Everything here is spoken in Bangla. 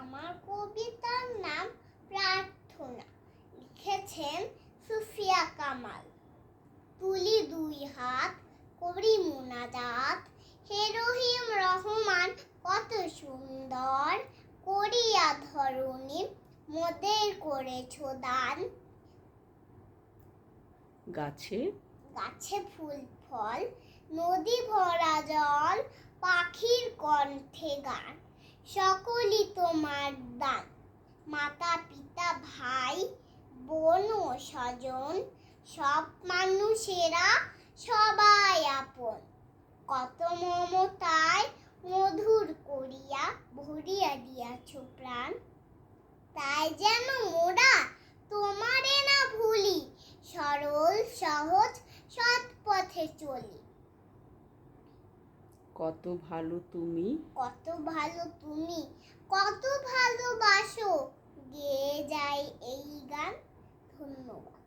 আমার কবিতার নাম প্রার্থনা। লিখেছেন সুফিয়া কামাল। তুলি দুই হাত করি মোনাজাত। হে রহিম রহমান কত সুন্দর। করিয়া ধরণী মোদের করেছ দান। গাছে? গাছে ফুল ফল নদী ভরা জল পাখির কণ্ঠে গান। সকলই তোমার দান। মাতা, পিতা, ভাই, বোন ও স্বজন, সব মানুষেরা সবাই আপন। কত মমতায় মধুর করিয়া ভরিয়া দিয়াছ প্রাণ। তাই যেন মোরা তোমারে না ভুলি, সরল, সহজ সৎ পথে চলি। কত ভালো তুমি। কত ভালো তুমি কত ভালোবাসো। গেয়ে যায় এই গান ধন্যবাদ।